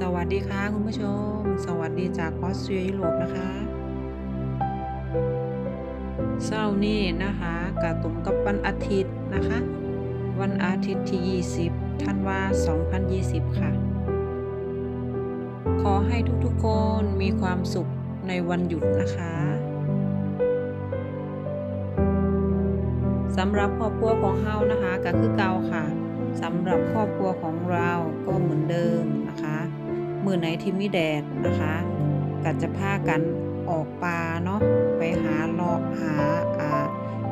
สวัสดีค่ะคุณผู้ชม สวัสดีจากออสเตรียยุโรปนะคะเศร้านี่นะคะกะตรงกับวันอาทิตย์นะคะ วันอาทิตย์ที่ 20ธันวา2020 ค่ะ ขอให้ทุกๆคนมีความสุขในวันหยุดนะคะสำหรับครอบครัวของเฮานะคะก็คือเก่าค่ะสำหรับครอบครัวของเราก็ อไหนที่มีแดดนะคะก็จะพากันออกป่าเนาะไปหาเลาะหาอ่า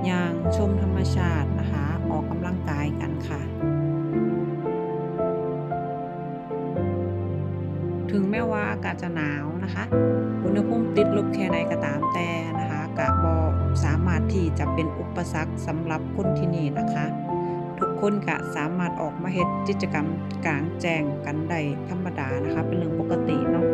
ยางชมธรรมชาตินะคะออกกำลังกายกันค่ะ ถึงแม้ว่าอากาศจะหนาวนะคะอุณหภูมิติดลบแค่ไหนก็ตามแต่นะคะกะบอสามารถที่จะเป็นอุปสรรคสำหรับคนที่นี่นะคะ คนกะสามารถออกมาเฮ็ดกิจกรรมกลางแจ้งกันได้ธรรมดานะคะ เป็นเรื่องปกติเนาะ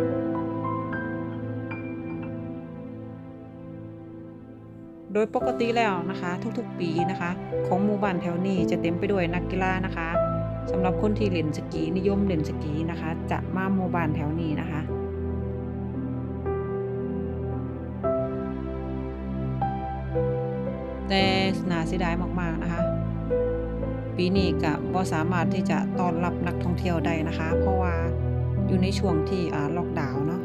โดยปกติแล้วนะคะ ทุกๆปีนะคะ ของหมู่บ้านแถวนี้จะเต็มไปด้วยนักกีฬานะคะสำหรับคนที่เล่นสกีนิยมเล่นสกีนะคะ จะมาหมู่บ้านแถวนี้นะคะแต่น่าเสียดายมากๆนะคะ ปีนี้ก็บ่สามารถที่จะต้อนรับนักท่องเที่ยวได้นะคะ เพราะว่าอยู่ในช่วงที่อ่าล็อกดาวน์เนาะ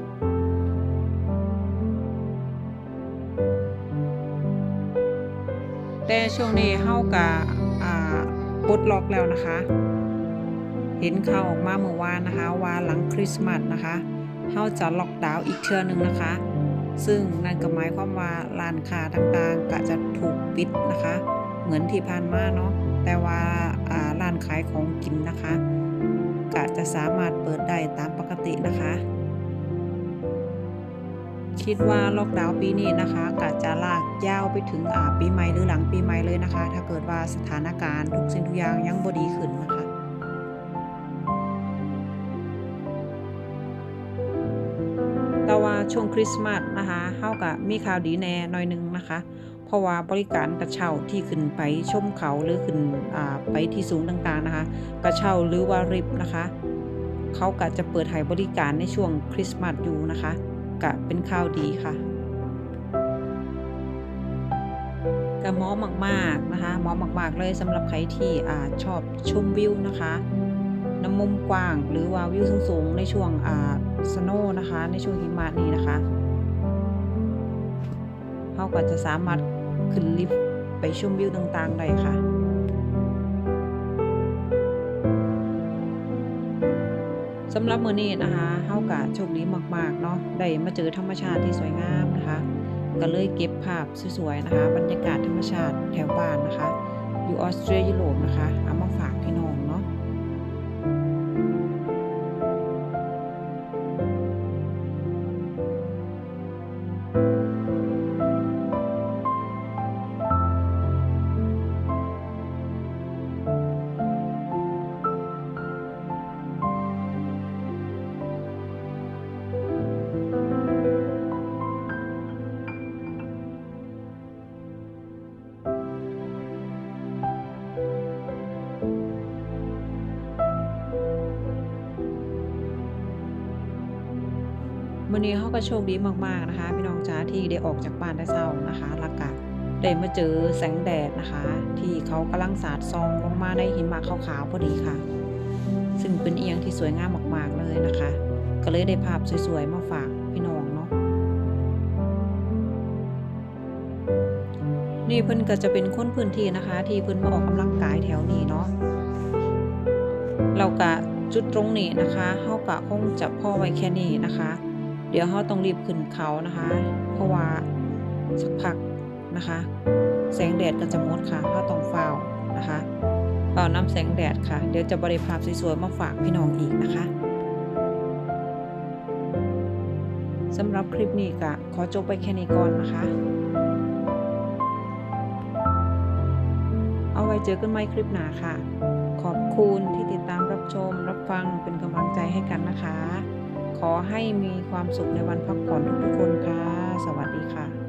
แต่ช่วงนี้เฮาก็อ่าปลดล็อกแล้วนะคะ เห็นข่าวออกมาเมื่อวานนะคะว่าหลังคริสต์มาสนะคะเฮาจะล็อกดาวน์อีกเทื่อหนึงนะคะ ซึ่งนั่นก็หมายความว่าร้านค้าต่างๆก็จะถูกปิดนะคะ เหมือนที่ผ่านมาเนาะแต่ว่าร้านขายของกินนะคะก็จะสามารถเปิดได้ตามปกตินะคะ คิดว่าล็อกดาวน์ปีนี้นะคะก็จะลากยาวไปถึงปีใหม่หรือหลังปีใหม่เลยนะคะ ถ้าเกิดว่าสถานการณ์ทุกสิ่งทุกอย่างยังบดีขึ้นนะคะแต่ว่าช่วงคริสต์มาสนะคะเฮาก็มีข่าวดีแน่หน่อยหนึงนะคะ เพราะว่าบริการกระเช้าที่ขึ้นไปชมเขาหรือขึ้นไปที่สูงต่างๆนะคะ กระเช้าหรือว่าริบนะคะ เขาก็จะเปิดให้บริการในช่วงคริสต์มาสอยู่นะคะก็เป็นข่าวดีค่ะก็เหมาะมากๆนะคะเหมาะมากๆเลยสำหรับใครที่อาชอบชมวิวนะคะน้ำมุมกว้างหรือว่าวิวสูงๆในช่วงอ่าสโนว์นะคะ ในช่วงหิมะนี้นะคะเขาก็จะสามารถ ขึ้นลิฟต์ไปชมวิวต่างๆได้ค่ะสำหรับมื้อนี้นะคะเฮากะโชคดีมากๆเนาะได้มาเจอธรรมชาติที่สวยงามนะคะ ก็เลยเก็บภาพสวยๆนะคะ บรรยากาศธรรมชาติแถวบ้านนะคะ อยู่ออสเตรียยุโรปนะคะเอามา วันนี้เขาก็โชคดีมากๆนะคะ พี่น้องจ้าที่ได้ออกจากบ้านได้เศร้านะคะล้วก็ได้มาเจอแสงแดดนะคะ ที่เขากำลังสาดซองลงมาในหิมะขาวๆพอดีค่ะ ซึ่งเป็นเอียงที่สวยงามมากๆเลยนะคะ ก็เลยได้ภาพสวยๆมาฝากพี่น้องเนาะนี่เพิ่นก็จะเป็นคนพื้นที่นะคะ ที่เพิ่นมาออกกำลังกายแถวนี้เนาะเราก็จุดตรงนี้นะคะเฮาก็คงจะพ่อไว้แค่นี้นะคะ ดี๋ยวเราต้องรีบขึ้นเขานะคะ เพราะว่าสักพักนะคะ แสงแดดก็จะหมดค่ะเราต้องเฝ้านะคะเฝ้าน้ำแสงแดดค่ะ เดี๋ยวจะบริภาพสวยๆมาฝากพี่น้องอีกนะคะสำหรับคลิปนี้ก็ขอจบไปแค่นี้ก่อนนะคะ เอาไว้เจอกันใหม่คลิปหน้าค่ะ ขอบคุณที่ติดตามรับชมรับฟังเป็นกำลังใจให้กันนะคะ ขอให้มีความสุขในวันพักผ่อนทุกๆคนค่ะ สวัสดีค่ะ